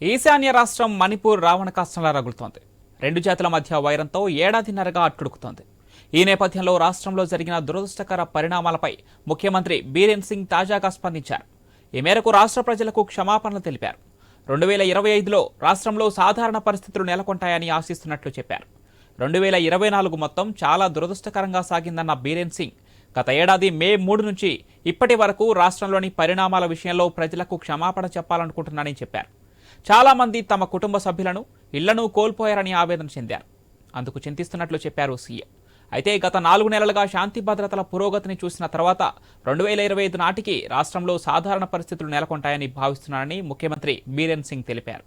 ఈశాన్య రాష్ట్రం మణిపూర్ రావణ కష్టంలా రగులుతోంది. రెండు జాతుల మధ్య వైరంతో ఏడాదిన్నరగా అట్టుడుకుతోంది. ఈ నేపథ్యంలో రాష్ట్రంలో జరిగిన దురదృష్టకర పరిణామాలపై ముఖ్యమంత్రి బీరేన్ సింగ్ తాజాగా స్పందించారు. ఈ మేరకు రాష్ట్ర ప్రజలకు క్షమాపణలు తెలిపారు. రెండు వేల ఇరవై ఐదులో రాష్ట్రంలో సాధారణ పరిస్థితులు నెలకొంటాయని ఆశిస్తున్నట్లు చెప్పారు. రెండు వేల ఇరవై నాలుగు మొత్తం చాలా దురదృష్టకరంగా సాగిందన్న బీరేన్ సింగ్ గత ఏడాది మే మూడు నుంచి ఇప్పటి వరకు రాష్ట్రంలోని పరిణామాల విషయంలో ప్రజలకు క్షమాపణ చెప్పాలనుకుంటున్నానని చెప్పారు. చాలా మంది తమ కుటుంబ సభ్యులను ఇళ్ళను కోల్పోయారని ఆవేదన చెందారు. అందుకు చింతిస్తున్నట్లు చెప్పారు సీఎం. అయితే గత నాలుగు నెలలుగా శాంతి భద్రతల పురోగతిని చూసిన తర్వాత రెండు వేల ఇరవై ఐదు నాటికి రాష్ట్రంలో సాధారణ పరిస్థితులు నెలకొంటాయని భావిస్తున్నారని ముఖ్యమంత్రి బీరేన్ సింగ్ తెలిపారు.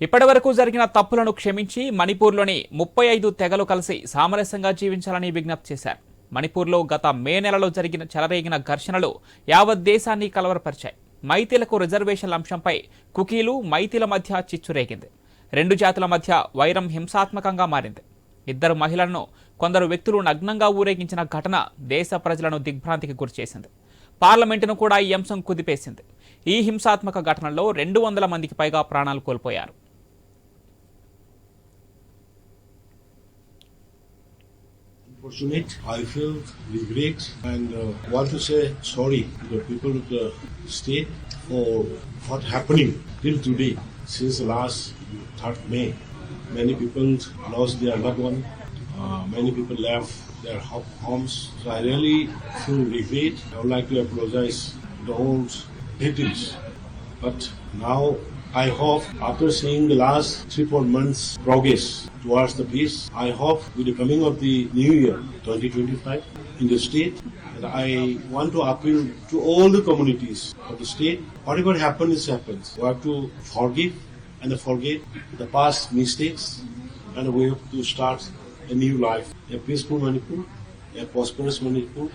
ఇప్పటివరకు జరిగిన తప్పులను క్షమించి మణిపూర్లోని ముప్పై ఐదు తెగలు కలిసి సామరస్యంగా జీవించాలని విజ్ఞప్తి చేశారు. మణిపూర్లో గత మే నెలలో జరిగిన చెలరేగిన ఘర్షణలు యావత్ దేశాన్ని కలవరపరిచాయి. మైతీలకు రిజర్వేషన్ల అంశంపై కుకీలు మైతీల మధ్య చిచ్చురేగింది. రెండు జాతుల మధ్య వైరం హింసాత్మకంగా మారింది. ఇద్దరు మహిళలను కొందరు వ్యక్తులు నగ్నంగా ఊరేగించిన ఘటన దేశ ప్రజలను దిగ్భ్రాంతికి గురిచేసింది పార్లమెంటును కూడా ఈ అంశం కుదిపేసింది. ఈ హింసాత్మక ఘటనలో రెండు వందల మందికి పైగా ప్రాణాలు కోల్పోయారు. Unfortunate, I feel regret and uh, want to say sorry to the people of the state for what happening till today. Since last 3rd May, many people lost their loved one. Uh, many people left their homes. So I really feel regret. I would like to apologize to all victims. But now I hope after seeing the last three, four months progress towards the peace, I hope with the coming of the new year, 2025, in the state, that I want to appeal to all the communities of the state. Whatever happens, happens. We have to forgive and forget the past mistakes and we have to start a new life. A peaceful Manipur, a prosperous Manipur,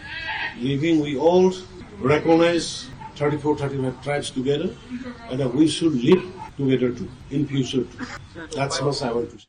living we all recognize 34, 35 tribes together and we should live together too, in future too. That's what I want to say.